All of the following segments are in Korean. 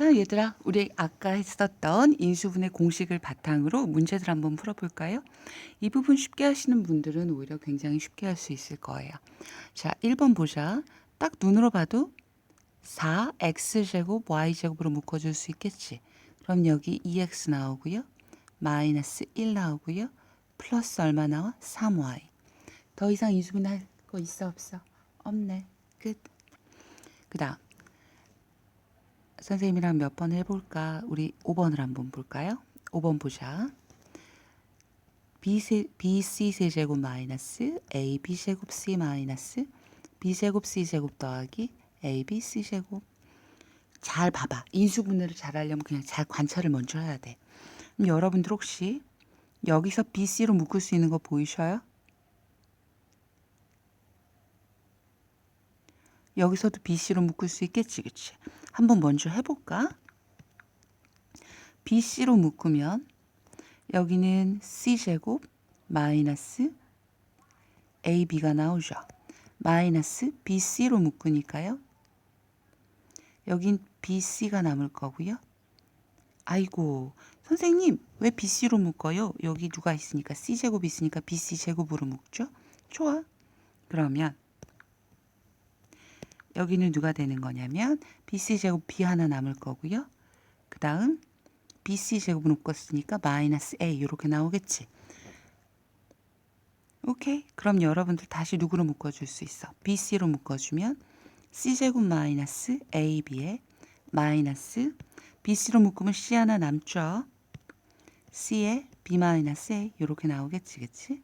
자, 얘들아, 우리 아까 했었던 인수분해 공식을 바탕으로 문제들 한번 풀어볼까요? 이 부분 쉽게 하시는 분들은 오히려 굉장히 쉽게 할 수 있을 거예요. 자, 1번 보자. 딱 눈으로 봐도 4x제곱 y제곱으로 묶어줄 수 있겠지. 그럼 여기 2x 나오고요. 마이너스 1 나오고요. 플러스 얼마 나와? 3y. 더 이상 인수분해 할 거 있어 없어? 없네. 끝. 그 다음 선생님이랑 몇 번 해볼까? 우리 5번을 한번 볼까요? 5번 보자. BC, BC 세제곱 마이너스 AB 제곱 C 마이너스 B 제곱 C 제곱 더하기 AB C 제곱 잘 봐봐. 인수분해를 잘 하려면 그냥 잘 관찰을 먼저 해야 돼. 그럼 여러분들 혹시 여기서 BC로 묶을 수 있는 거 보이셔요? 여기서도 BC로 묶을 수 있겠지, 그치? 한번 먼저 해볼까? BC로 묶으면 여기는 C제곱 마이너스 AB가 나오죠. 마이너스 BC로 묶으니까요. 여긴 BC가 남을 거고요. 아이고, 선생님, 왜 BC로 묶어요? 여기 누가 있으니까 C제곱 있으니까 BC제곱으로 묶죠? 좋아. 그러면 여기는 누가 되는 거냐면 BC 제곱 B 하나 남을 거고요. 그 다음 BC 제곱을 묶었으니까 마이너스 A 이렇게 나오겠지. 오케이. 그럼 여러분들 다시 누구로 묶어줄 수 있어? BC로 묶어주면 C 제곱 마이너스 AB에 마이너스 BC로 묶으면 C 하나 남죠. C에 B 마이너스 A 이렇게 나오겠지, 그치?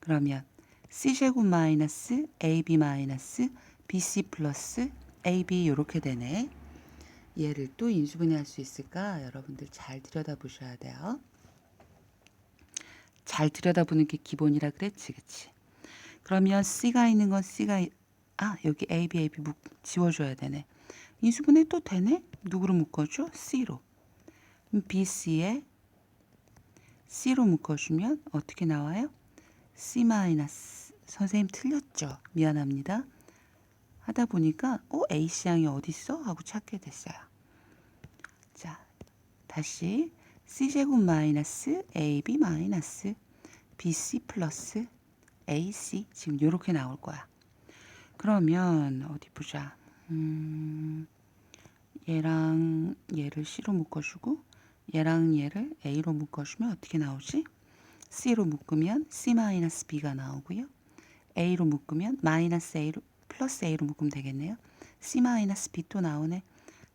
그러면 C 제곱 마이너스 AB 마이너스 BC 플러스 AB 이렇게 되네. 얘를 또 인수분해할 수 있을까? 여러분들 잘 들여다보셔야 돼요. 잘 들여다보는 게 기본이라 그랬지, 그치? 그러면 C가 있는 건 C가 이- 아 여기 A, B, A, B 묶, 지워줘야 되네. 인수분해 또 되네? 누구로 묶어줘? C로. 그럼 B, C에 C로 묶어주면 어떻게 나와요? C 마이너스 선생님 틀렸죠? 미안합니다. 하다 보니까 어 AC 양이 어디 있어? 하고 찾게 됐어요. 자, 다시 C 제곱 마이너스 AB 마이너스 BC 플러스 AC 지금 이렇게 나올 거야. 그러면 어디 보자. 음, 얘랑 얘를 C로 묶어주고 얘랑 얘를 A로 묶어주면 어떻게 나오지? C로 묶으면 C 마이너스 B가 나오고요. A로 묶으면 마이너스 A로 플러스 A로 묶으면 되겠네요. C 마이너스 B 또 나오네.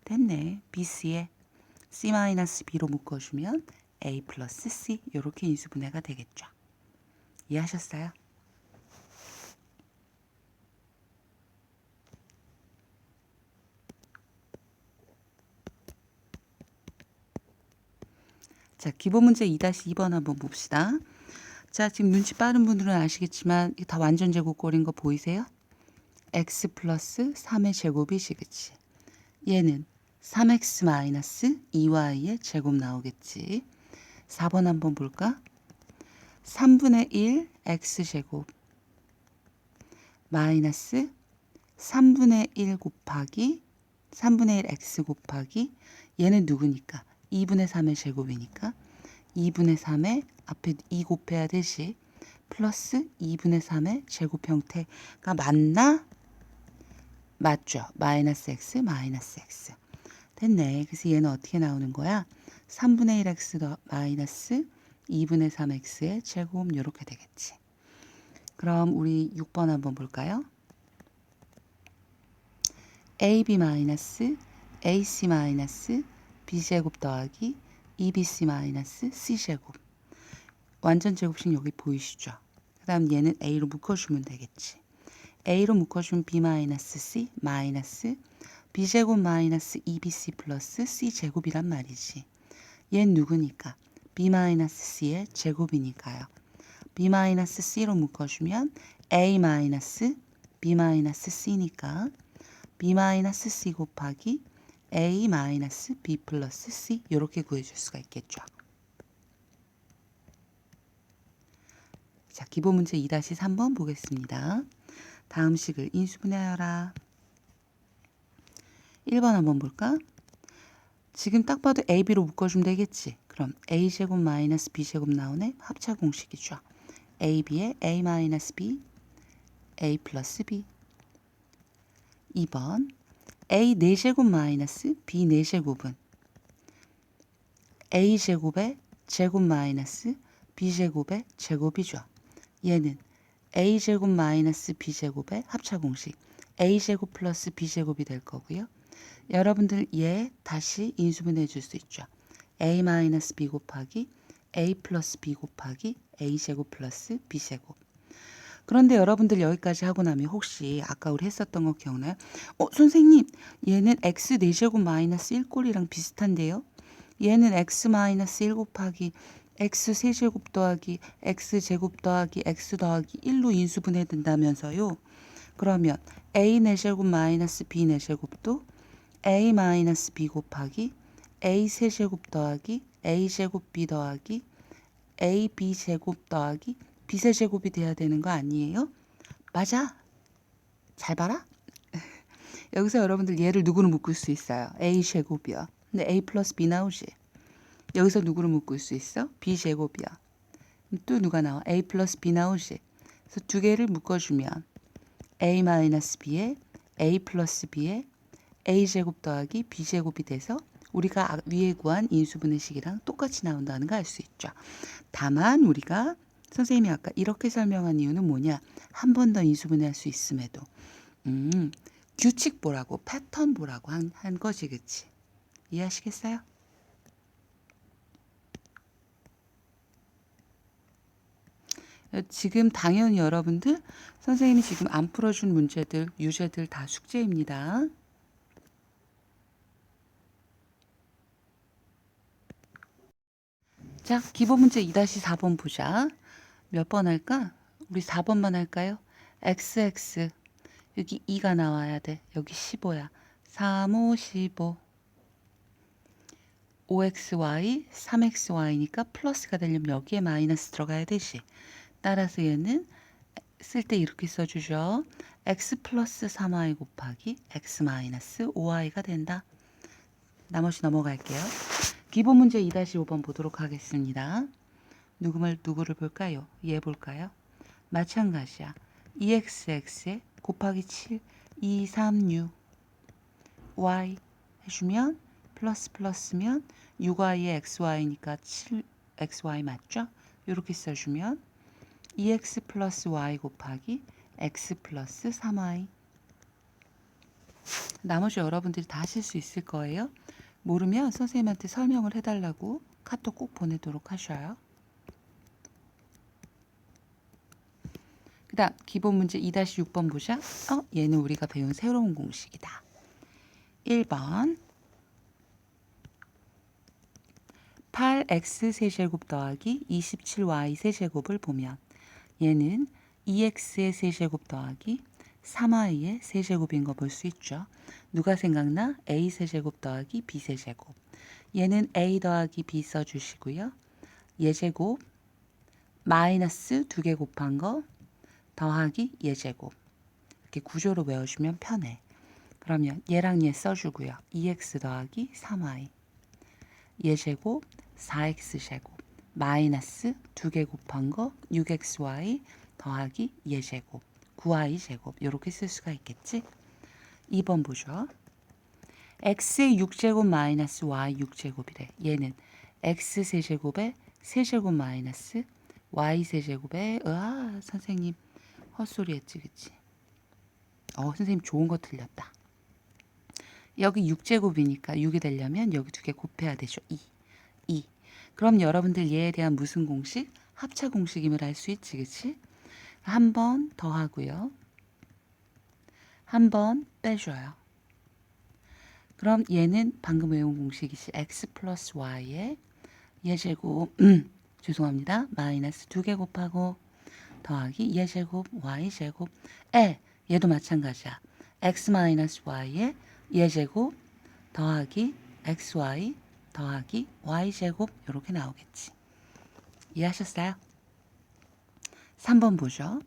됐네. BC에 C 마이너스 B로 묶어주면 A 플러스 C 이렇게 인수분해가 되겠죠. 이해하셨어요? 자, 기본 문제 2-2번 한번 봅시다. 자, 지금 눈치 빠른 분들은 아시겠지만 이게 다 완전 제곱꼴인 거 보이세요? X 플러스 3의 제곱이지, 그치? 얘는 3x 마이너스 2y의 제곱 나오겠지. 4번 한번 볼까? 3분의 1 x 제곱 마이너스 3분의 1 곱하기 3분의 1 x 곱하기 얘는 누구니까? 2분의 3의 제곱이니까 2분의 3에 앞에 2 곱해야 되지. 플러스 2분의 3의 제곱 형태가 맞나? 맞죠. 마이너스 x 마이너스 x. 됐네. 그래서 얘는 어떻게 나오는 거야? 3분의 1x 더 마이너스 2분의 3x의 제곱 이렇게 되겠지. 그럼 우리 6번 한번 볼까요? ab 마이너스 ac 마이너스 b제곱 더하기 2bc 마이너스 c제곱. 완전 제곱식 여기 보이시죠? 그 다음 얘는 a로 묶어주면 되겠지. A로 묶어주면 b 마이너스 c 마이너스 b제곱 마이너스 2bc 플러스 c제곱이란 말이지. 얘는 누구니까? b 마이너스 c의 제곱이니까요. b 마이너스 c로 묶어주면 a 마이너스 b 마이너스 c니까 b 마이너스 c 곱하기 a 마이너스 b 플러스 c 이렇게 구해줄 수가 있겠죠. 자, 기본 문제 2-3번 보겠습니다. 다음 식을 인수분해하라. 1번 한번 볼까? 지금 딱 봐도 AB로 묶어주면 되겠지. 그럼 A제곱 마이너스 B제곱 나오네. 합차 공식이죠. AB에 A 마이너스 B, A 플러스 B. 2번 A 4제곱 마이너스 B 4제곱은 A제곱의 제곱 마이너스 B제곱의 제곱이죠. 얘는 A제곱 마이너스 B제곱의 합차 공식 A제곱 플러스 B제곱이 될 거고요. 여러분들 얘 다시 인수분해 줄 수 있죠. A 마이너스 B 곱하기 A 플러스 B 곱하기 A제곱 플러스 B제곱. 그런데 여러분들 여기까지 하고 나면 혹시 아까 우리 했었던 거 기억나요? 어, 선생님, 얘는 x 4제곱 마이너스 1꼴이랑 비슷한데요? 얘는 x 마이너스 1 곱하기 x 세제곱 더하기 x 제곱 더하기 x 더하기 1로 인수분해 된다면서요. 그러면 a 4제곱 마이너스 b 4제곱도 a 마이너스 b 곱하기 a 세제곱 더하기 a 제곱 b 더하기 a b 제곱 더하기 b 세제곱이 돼야 되는 거 아니에요? 맞아. 잘 봐라. 여기서 여러분들 얘를 누구로 묶을 수 있어요? a 제곱이요. 근데 a 플러스 b 나오지. 여기서 누구로 묶을 수 있어? b 제곱이야. 또 누가 나와? a 플러스 b 나오지. 그래서 두 개를 묶어주면 a 마이너스 b에 a 플러스 b에 a 제곱 더하기 b 제곱이 돼서 우리가 아- 위에 구한 인수분해식이랑 똑같이 나온다는 거알수 있죠. 다만 우리가 선생님이 아까 이렇게 설명한 이유는 뭐냐? 한 번 더 인수분해할 수 있음에도 음, 규칙 보라고 패턴 보라고 한, 한 거지, 그치? 이해하시겠어요? 지금 당연히 여러분들 선생님이 지금 안 풀어준 문제들, 유제들 다 숙제입니다. 자, 기본 문제 2-4번 보자. 몇 번 할까? 우리 4번만 할까요? XX. 여기 2가 나와야 돼. 여기 15야. 3, 5, 15. 5xy, 3xy니까 플러스가 되려면 여기에 마이너스 들어가야 되지. 따라서 얘는 쓸 때 이렇게 써주죠. x 플러스 3y 곱하기 x 마이너스 5y가 된다. 나머지 넘어갈게요. 기본 문제 2-5번 보도록 하겠습니다. 누구 말 누구를 볼까요? 얘 볼까요? 마찬가지야. 2xx에 곱하기 7, 2, 3, 6 y 해주면 플러스 플러스면 6y에 xy니까 7xy 맞죠? 이렇게 써주면 2x 플러스 y 곱하기 x 플러스 3y 나머지 여러분들이 다 하실 수 있을 거예요. 모르면 선생님한테 설명을 해달라고 카톡 꼭 보내도록 하셔요. 그 다음 기본 문제 2-6번 보자. 어, 얘는 우리가 배운 새로운 공식이다. 1번 8x 세제곱 더하기 27y 세제곱을 보면 얘는 2x의 세제곱 더하기 3y의 세제곱인 거 볼 수 있죠. 누가 생각나? a 세제곱 더하기 b 세제곱. 얘는 a 더하기 b 써주시고요. 예제곱 마이너스 두 개 곱한 거 더하기 예제곱. 이렇게 구조로 외워주면 편해. 그러면 얘랑 얘 써주고요. 2x 더하기 3y. 예제곱 4x 제곱 마이너스 두개 곱한 거 6xy 더하기 예제곱 9y 제곱 이렇게 쓸 수가 있겠지? 2번 보죠. x의 6제곱 마이너스 y 6제곱이래. 얘는 x 세제곱에 세제곱 마이너스 y 세제곱에 으아 선생님 헛소리 했지 그치? 어 선생님 좋은 거 틀렸다. 여기 6제곱이니까 6이 되려면 여기 두 개 곱해야 되죠. 2. 2. 그럼 여러분들 얘에 대한 무슨 공식? 합차 공식임을 알 수 있지, 그치? 한 번 더 하고요. 한 번 빼줘요. 그럼 얘는 방금 외운 공식이지. x 플러스 y의 예제곱, 음, 죄송합니다. 마이너스 두 개 곱하고 더하기 예제곱 y제곱 에 얘도 마찬가지야. x 마이너스 y의 예제곱 더하기 xy 더하기 y제곱 이렇게 나오겠지. 이해하셨어요? 3번 보죠.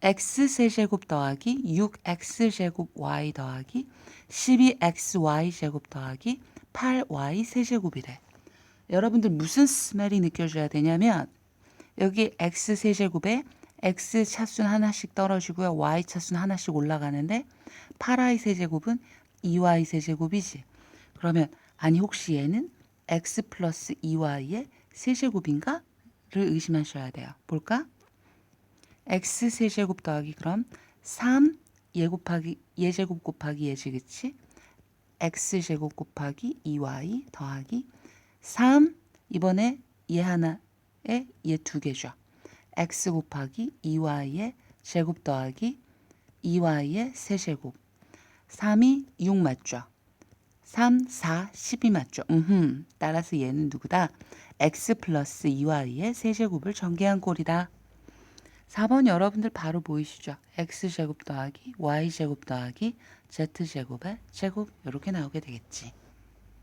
x 세제곱 더하기 6x 제곱 y 더하기 12xy 제곱 더하기 8y 세제곱이래. 여러분들 무슨 스멜이 느껴져야 되냐면 여기 x 세제곱에 x 차수는 하나씩 떨어지고요. y 차수는 하나씩 올라가는데 8y 세제곱은 2y 세제곱이지. 그러면 아니 혹시 얘는 x 플러스 2y의 세제곱인가? 를 의심하셔야 돼요. 볼까? x 세제곱 더하기 그럼 3 예 곱하기 예 제곱 곱하기 예지 그치? x 제곱 곱하기 2y 더하기 3 이번에 얘 하나에 얘 두 개죠. x 곱하기 2y의 제곱 더하기 2y의 세제곱 3이 6 맞죠? 3, 4, 12 맞죠? 음흠. 따라서 얘는 누구다? x 플러스 2y의 세제곱을 전개한 꼴이다. 4번 여러분들 바로 보이시죠? x제곱 더하기 y제곱 더하기 z제곱의 제곱 이렇게 나오게 되겠지.